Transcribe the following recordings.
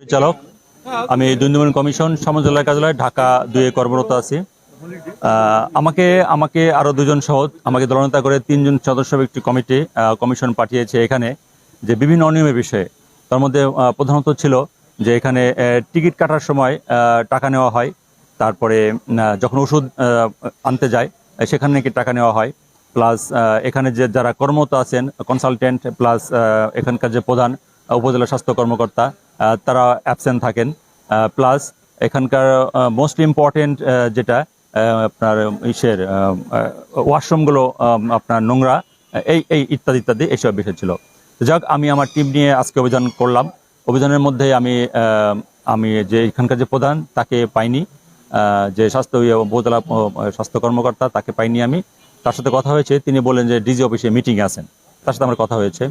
পরিচালক, আমি দুর্নীতি কমিশন সমাজের কার্যালয়, ঢাকা দুয়ে কর্মরত আছি। আমাকে আমাকে আরও দুজন সহ, আমাকে দলনেতা করে তিনজন সদস্য একটি কমিটি কমিশন পাঠিয়েছে এখানে যে বিভিন্ন অনিয়মের বিষয়ে। তার মধ্যে প্রধানত ছিল যে এখানে টিকিট কাটার সময় টাকা নেওয়া হয়, তারপরে যখন ওষুধ আনতে যায়, সেখানে নাকি টাকা নেওয়া হয়, প্লাস এখানে যে যারা কর্মরত আছেন কনসালটেন্ট প্লাস এখানকার যে প্রধান উপজেলা স্বাস্থ্য কর্মকর্তা তারা অ্যাবসেন্ট থাকেন। প্লাস এখানকার মোস্ট ইম্পর্টেন্ট যেটা আপনার ইসের ওয়াশরুমগুলো আপনার নোংরা এই এই ইত্যাদি ইত্যাদি এইসব বিষয় ছিল। যাক, আমি আমার টিম নিয়ে আজকে অভিযান করলাম। অভিযানের মধ্যে আমি আমি যে এখানকার যে প্রধান, তাকে পাইনি। যে স্বাস্থ্য উপজেলা স্বাস্থ্য কর্মকর্তা, তাকে পাইনি আমি। তার সাথে কথা হয়েছে, তিনি বলেন যে ডিজি অফিসে মিটিংয়ে আছেন। তার সাথে আমার কথা হয়েছে।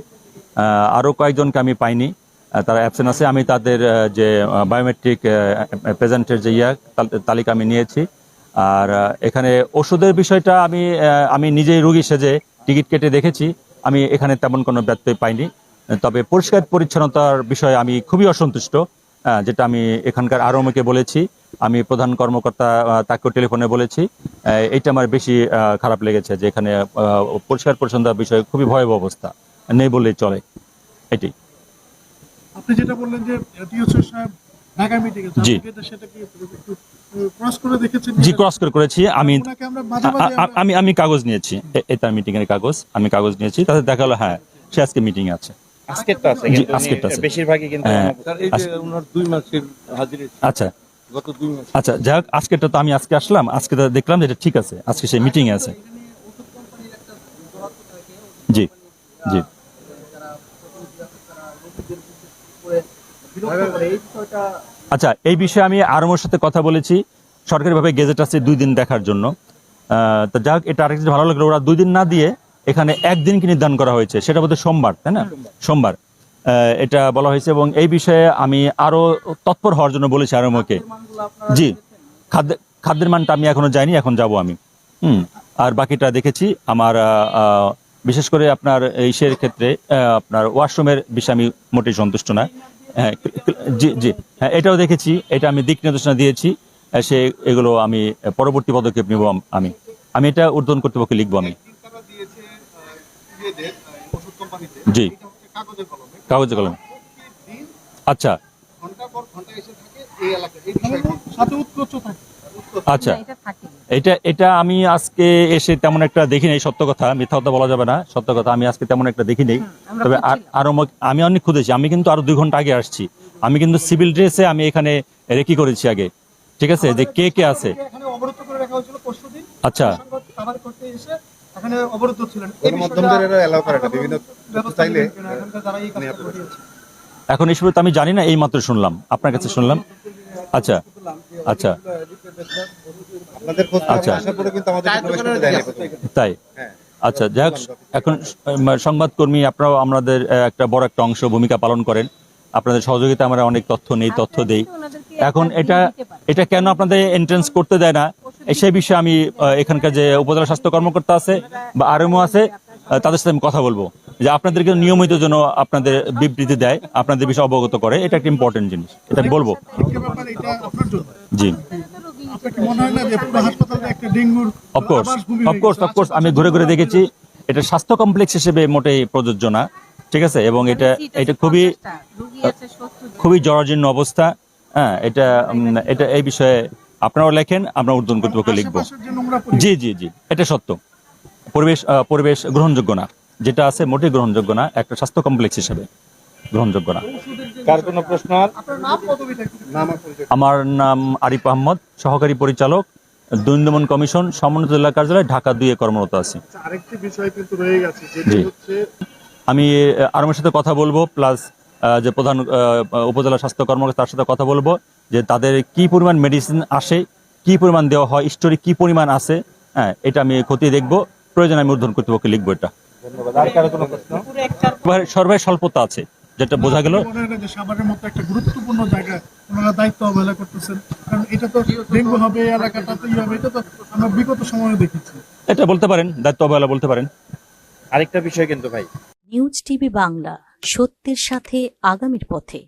আরও কয়েকজনকে আমি পাইনি। তারা অ্যাবসেন্ট আছে। আমি তাদের যে বায়োমেট্রিক প্রেজেন্টের যে ইয়া, তাল- তালিকা আমি নিয়েছি। আর এখানে ওষুধের বিষয়টা আমি আমি নিজেই রুগী সেজে টিকিট কেটে দেখেছি। আমি এখানে তেমন কোনো ব্যত্যয় পাইনি। তবে পরিষ্কার পরিচ্ছন্নতার বিষয়ে আমি খুবই অসন্তুষ্ট যেটা আমি এখানকার আরমকে বলেছি। আমি প্রধান কর্মকর্তা তাকেও টেলিফোনে বলেছি। এইটা আমার বেশি খারাপ লেগেছে যে এখানে পরিষ্কার পরিচ্ছন্নতার বিষয়ে খুবই ভয়াবহ অবস্থা। নেই বললেই চলে। এটি। আপনি যেটা বললেন যে সাহেব ঢাকা মিটিং জি। সেটা কি ক্রস করে দেখেছেন জি ক্রস করে করেছি। আমি ওনাকে আমরা মাঝে মাঝে আ- আ- আমি আমি কাগজ নিয়েছি। এ- এ মিটিং এর কাগজ। আমি কাগজ নিয়েছি। তাতে দেখা হ্যাঁ সে আজকে মিটিং আছে। বেশিরভাগই কিন্তু হ্যাঁ। এই যে ওনার দুই মাসের হাজিরি আচ্ছা। গত দুই মাস। আচ্ছা যাই হোক আজকেরটা তো আমি আজকে আসলাম। আজকে তো দেখলাম যে এটা ঠিক আছে। আজকে সে মিটিং আছে। জি জি। আচ্ছা এই বিষয়ে আমি আরমোর সাথে কথা বলেছি। সরকারিভাবে গেজেট আছে দুই দিন দেখার জন্য। আহ, তো যাই হোক এটা আরেকটা ভালো লাগল। ওরা দুই দিন না দিয়ে এখানে একদিনকে নির্ধারণ করা হয়েছে সেটা বোধহয় সোমবার তাই না? সোমবার। আহ, এটা বলা হয়েছে এবং এই বিষয়ে আমি আরও তৎপর হওয়ার জন্য বলেছি আরমোকে। জি। খাদ্য খাদ্যের মানটা আমি এখনও যাইনি এখন যাব আমি। হুম আর বাকিটা দেখেছি। আমার আহ, আহ, বিশেষ করে আপনার ইসের ক্ষেত্রে আহ, আপনার ওয়াশরুমের বিষয়ে আমি মোটেই সন্তুষ্ট না। জি জি। হ্যাঁ এটাও দেখেছি এটা আমি দিক নির্দেশনা দিয়েছি সে এগুলো আমি পরবর্তী পদক্ষেপ নিব আমি আমি। এটা ঊর্ধ্বতন কর্তৃপক্ষে লিখব আমি। জি। কাগজে কলমে। আচ্ছা। আচ্ছা। এটা এটা আমি আজকে এসে তেমন একটা দেখি নাই সত্য কথা মিথ্যা কথা বলা যাবে না সত্য কথা আমি আজকে তেমন একটা দেখি নেই। তবে আর- আরও আমি অনেক খুঁজেছি আমি কিন্তু আরও দুই ঘণ্টা আগে আসছি। আমি কিন্তু সিভিল ড্রেসে আমি এখানে রেকি করেছি আগে। ঠিক আছে যে কে কে আছে? এখানে অবরুদ্ধ করে রাখা হয়েছিল পরশুদিন আচ্ছা। অবরুদ্ধ ছিলেন। করে না, বিভিন্ন চাইলে এখন এই তো আমি জানি না এই মাত্র শুনলাম আপনার কাছে শুনলাম। আচ্ছা আচ্ছা। আপনাদের আচ্ছা। তাই? হ্যাঁ। আচ্ছা যাই এখন সংবাদকর্মী আপনারাও আমাদের একটা বড় একটা অংশ ভূমিকা পালন করেন। আপনাদের সহযোগিতা আমরা অনেক তথ্য নেই তথ্য দেই। এখন এটা এটা কেন আপনাদের এন্ট্রেন্স করতে দেয় না? সেই বিষয়ে আমি এখানকার যে উপজেলা স্বাস্থ্য কর্মকর্তা আছে বা আরএমও আছে তাদের সাথে আমি কথা বলব। যে আপনাদেরকে নিয়মিত যেন আপনাদের বিবৃতি দেয় আপনাদের বিষয়ে অবগত করে এটা একটা ইম্পর্টেন্ট জিনিস। এটা আমি বলব। জি। অফকোর্স অফকোর্স অফকোর্স আমি ঘুরে ঘুরে দেখেছি এটা স্বাস্থ্য কমপ্লেক্স হিসেবে মোটেই প্রযোজ্য না ঠিক আছে? এবং এটা এটা খুবই। খুবই জরাজীর্ণ অবস্থা। হ্যাঁ এটা এটা এই বিষয়ে আপনারাও লেখেন আমরা উর্দন কর্তৃপক্ষ লিখব। নোংরা পরিবেশ, জি জি জি এটা সত্য। পরিবেশ আহ, পরিবেশ গ্রহণযোগ্য না। যেটা আছে মোটেই গ্রহণযোগ্য না একটা স্বাস্থ্য কমপ্লেক্স হিসেবে গ্রহণযোগ্য না। কার কোনো প্রশ্ন। আমার নাম আরিফ আহমদ সহকারী পরিচালক দুর্নীতি কমিশন সমন্বিত জেলা কার্যালয় ঢাকা দুইয়ে কর্মরত আছি। আচ্ছা, আরেকটি বিষয় কিন্তু রয়ে গেছে যেটি জি। হচ্ছে আমি আরমের সাথে কথা বলব প্লাস যে প্রধান আহ, উপজেলা স্বাস্থ্য কর্মকর্তা তার সাথে কথা বলব যে তাদের কি পরিমাণ মেডিসিন আসে কি পরিমাণ দেওয়া হয় স্টোরি কি পরিমাণ আছে হ্যাঁ এটা আমি খতিয়ে দেখব। প্রয়োজন আমি উর্ধন কর্তৃপক্ষে লিখব এটা। ধন্যবাদ। আর কারও কোনো প্রশ্ন? সর্বায়- সর্বায় স্বল্পতা আছে যেটা বোঝা গেল। না যে সাভারের মতো একটা গুরুত্বপূর্ণ জায়গা ওনারা দায়িত্ব অবহেলা করতেছেন। কারণ এটা তো ডেঙ্গু হবে এই এলাকাটাতে হবে এটা তো আমরা বিগত সময়ে দেখেছি। এটা বলতে পারেন দায়িত্ব অবহেলা বলতে পারেন। আরেকটা বিষয় কিন্তু ভাই। নিউজ টিভি বাংলা সত্যের সাথে আগামীর পথে।